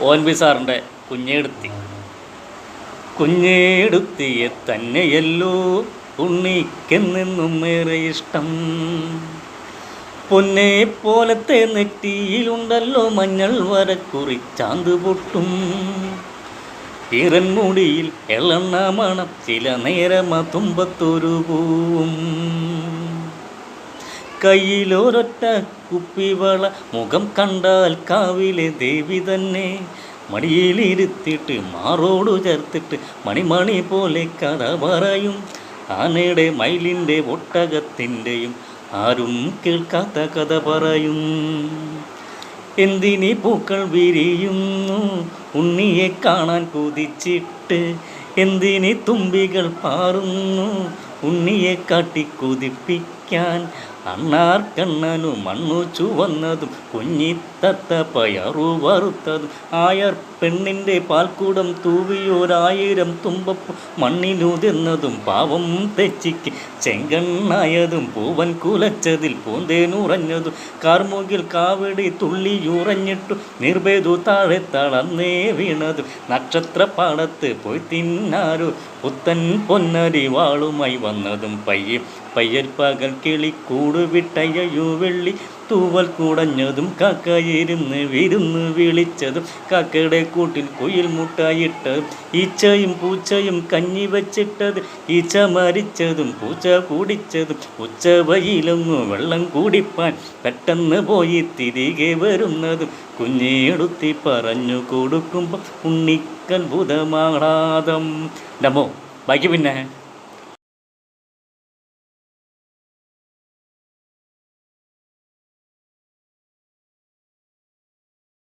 N V സാറിന്റെ കുഞ്ഞെടുത്തി. കുഞ്ഞെടുത്തിയെ തന്നെയല്ലോ ഉണ്ണിക്കെന്നെന്നും ഏറെ ഇഷ്ടം. പൊന്നെ പോലത്തെ നെറ്റിയിലുണ്ടല്ലോ മഞ്ഞൾ വരക്കുറി ചാന്ത് പൊട്ടും. ഇറൻമുടിയിൽ എളണ്ണ മണം ചില നേരം തുമ്പത്തൊരു പൂവും. കയ്യിലൊരൊറ്റ കുപ്പിവള മുഖം കണ്ടാൽ കാവിലെ ദേവി തന്നെ. മടിയിലിരുത്തിട്ട് മാറോടു ചേർത്തിട്ട് മണിമണി പോലെ കഥ പറയും. ആനയുടെ മയിലിന്റെ ഒട്ടകത്തിന്റെയും ആരും കേൾക്കാത്ത കഥ പറയും. എന്തിനീ പൂക്കൾ വിരിയുന്നു ഉണ്ണിയെ കാണാൻ കൊതിച്ചിട്ട്. എന്തിനി തുമ്പികൾ പാറുന്നു ഉണ്ണിയെ കാട്ടി കൊതിപ്പിക്കാൻ അണ്ണാർ കണ്ണനു മണ്ണു ചുവന്നതും കുഞ്ഞിത്തത്ത പയറു വറുത്തതും. ആയർ പെണ്ണിന്റെ പാൽക്കൂടം തൂവിയൊരായിരം തുമ്പപ്പൂ മണ്ണിനുതിർന്നതും പാവം തെച്ചിക്ക് ചെങ്കണ്ണായതും പൂവൻ കുലച്ചതിൽ പൂന്തേനുറഞ്ഞതും. കാർമുകിൽ കാവടി തുള്ളിയുറഞ്ഞിട്ടു നിർഭേദു താഴെ തളർന്നേ വീണതും. നക്ഷത്രപ്പാടത്ത് പോയി തിന്നാരു പുത്തൻ പൊന്നരി വാളുമായി വന്നതും പയ്യ പയ്യൽ പകൽ കിളി കൂടുവിട്ടയ്യോ വെള്ളി. തൂവൽ കുടഞ്ഞതും കാക്കയിരുന്ന് വിരുന്ന് വിളിച്ചതും കാക്കയുടെ കൂട്ടിൽ കുയിൽ മുട്ടായിട്ടതും ഈച്ചയും പൂച്ചയും കഞ്ഞി വച്ചിട്ടത് ഈച്ച മരിച്ചതും പൂച്ച കുടിച്ചതും ഉച്ചവയിലൊന്നു വെള്ളം കുടിപ്പാൻ പെട്ടെന്ന് പോയി തിരികെ വരുന്നതും കുഞ്ഞിയെടുത്തി പറഞ്ഞു കൊടുക്കുമ്പോൾ ഉണ്ണിക്കത്ഭുതമാടാതം ഡമോ ബാക്കി പിന്നെ.